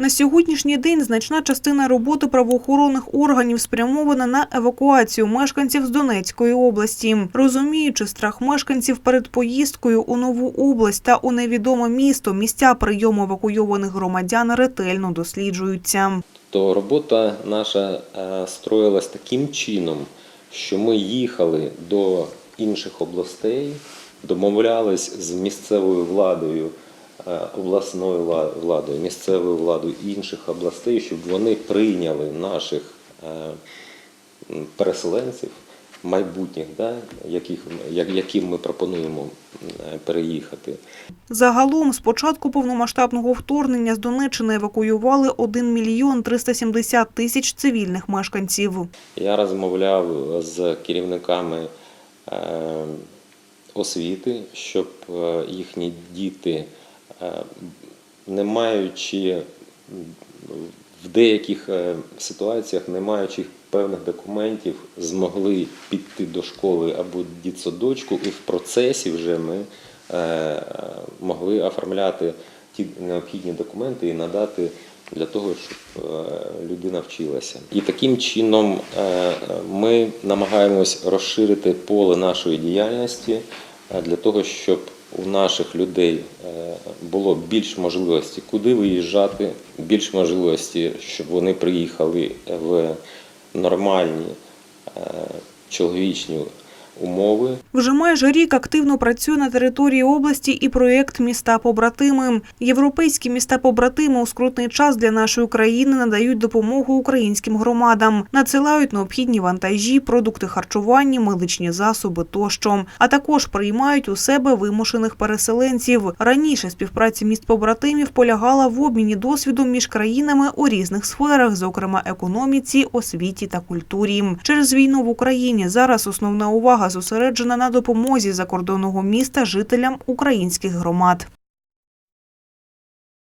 На сьогоднішній день значна частина роботи правоохоронних органів спрямована на евакуацію мешканців з Донецької області. Розуміючи страх мешканців перед поїздкою у нову область та у невідоме місто, місця прийому евакуйованих громадян ретельно досліджуються. то робота наша е, строїлась таким чином, що ми їхали до інших областей, домовлялись з місцевою владою, обласною владою, місцевою владою інших областей, щоб вони прийняли наших е, переселенців. Майбутніх, да, яких, як- яким ми пропонуємо е, переїхати. Загалом з початку повномасштабного вторгнення з Донеччини евакуювали 1 мільйон 370 тисяч цивільних мешканців. Я розмовляв з керівниками е, освіти, щоб е, їхні діти, е, не маючи в деяких е, ситуаціях, не маючи певних документів, змогли піти до школи або дітсадочку, і в процесі вже ми е, могли оформляти ті необхідні документи і надати для того, щоб е, людина вчилася. І таким чином е, ми намагаємось розширити поле нашої діяльності е, для того, щоб у наших людей е, було більш можливості, куди виїжджати, більш можливості, щоб вони приїхали в нормальні е, чоловічні умови. Вже майже рік активно працює на території області і проєкт Міста побратими. Європейські міста побратими у скрутний час для нашої країни надають допомогу українським громадам, надсилають необхідні вантажі, продукти харчування, медичні засоби тощо. А також приймають у себе вимушених переселенців. Раніше співпраця міст побратимів полягала в обміні досвідом між країнами у різних сферах, зокрема економіці, освіті та культурі. Через війну в Україні зараз основна увага зосереджена на допомозі закордонного міста жителям українських громад.